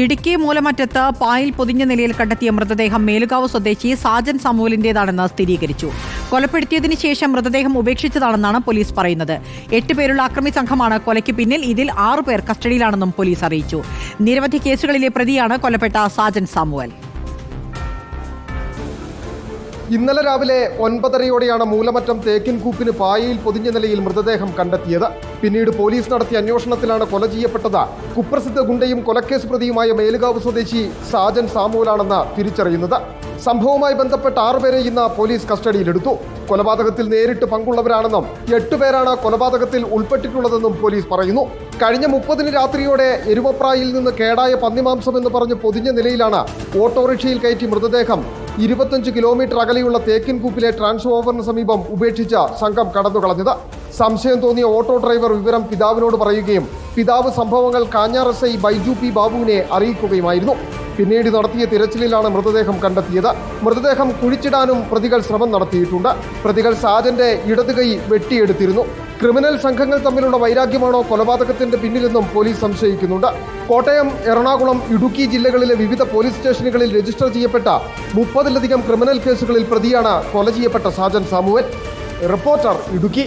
ഇടുക്കി മൂലമറ്റത്ത് പായൽ പൊതിഞ്ഞ നിലയിൽ കണ്ടെത്തിയ മൃതദേഹം മേലുകാവ് സ്വദേശി സാജൻ സമൂലിന്റേതാണെന്ന് സ്ഥിരീകരിച്ചു. കൊലപ്പെടുത്തിയതിനു ശേഷം മൃതദേഹം ഉപേക്ഷിച്ചതാണെന്നാണ് പോലീസ് പറയുന്നത്. എട്ട് പേരുള്ള അക്രമി സംഘമാണ് കൊലയ്ക്ക് പിന്നിൽ ഇതിൽ ആറുപേർ കസ്റ്റഡിയിലാണെന്നും പോലീസ് അറിയിച്ചു. നിരവധി കേസുകളിലെ പ്രതിയാണ് കൊല്ലപ്പെട്ട സാജൻ സാമുവൽ. ഇന്നലെ രാവിലെ ഒൻപതരയോടെയാണ് മൂലമറ്റം തേക്കിൻകൂപ്പിന് പായയിൽ പൊതിഞ്ഞ നിലയിൽ മൃതദേഹം കണ്ടെത്തിയത്. പിന്നീട് പോലീസ് നടത്തിയ അന്വേഷണത്തിലാണ് കൊല ചെയ്യപ്പെട്ടത്. കുപ്രസിദ്ധ ഗുണ്ടയും കൊലക്കേസ് പ്രതിയുമായ മേലുകാവ് സ്വദേശി സാജൻ സാമുവലാണെന്ന് തിരിച്ചറിയുന്നത്. സംഭവവുമായി ബന്ധപ്പെട്ട ആറുപേരെ ഇന്ന് പോലീസ് കസ്റ്റഡിയിലെടുത്തു. കൊലപാതകത്തിൽ നേരിട്ട് പങ്കുള്ളവരാണെന്നും എട്ടുപേരാണ് കൊലപാതകത്തിൽ ഉൾപ്പെട്ടിട്ടുള്ളതെന്നും പോലീസ് പറയുന്നു. കഴിഞ്ഞ മുപ്പതിന് രാത്രിയോടെ എരുമപ്രായിൽ നിന്ന് കേടായ പന്നിമാംസം എന്ന് പറഞ്ഞ് പൊതിഞ്ഞ നിലയിലാണ് ഓട്ടോറിക്ഷയിൽ കയറ്റി മൃതദേഹം. ഇരുപത്തഞ്ച് കിലോമീറ്റർ അകലെയുള്ള തേക്കിൻകൂപ്പിലെ ട്രാൻസ്ഫോമറിന് സമീപം ഉപേക്ഷിച്ച സംഘം കടന്നുകളഞ്ഞത്. സംശയം തോന്നിയ ഓട്ടോ ഡ്രൈവർ വിവരം പിതാവിനോട് പറയുകയും പിതാവ് സംഭവങ്ങൾ Kanjar S I Baiju P ബാബുവിനെ അറിയിക്കുകയുമായിരുന്നു. പിന്നീട് നടത്തിയ തിരച്ചിലിലാണ് മൃതദേഹം കണ്ടെത്തിയത്. മൃതദേഹം കുഴിച്ചിടാനും പ്രതികൾ ശ്രമം നടത്തിയിട്ടുണ്ട്. പ്രതികൾ സാജന്റെ ഇടത് കൈ വെട്ടിയെടുത്തിരുന്നു. ക്രിമിനൽ സംഘങ്ങൾ തമ്മിലുള്ള വൈരാഗ്യമാണോ കൊലപാതകത്തിന്റെ പിന്നിലെന്നും പോലീസ് സംശയിക്കുന്നുണ്ട്. കോട്ടയം എറണാകുളം ഇടുക്കി ജില്ലകളിലെ വിവിധ പോലീസ് സ്റ്റേഷനുകളിൽ രജിസ്റ്റർ ചെയ്യപ്പെട്ട മുപ്പതിലധികം ക്രിമിനൽ കേസുകളിൽ പ്രതിയാണ് കൊല ചെയ്യപ്പെട്ട സാജൻ സാമുവൽ. റിപ്പോർട്ടർ ഇടുക്കി.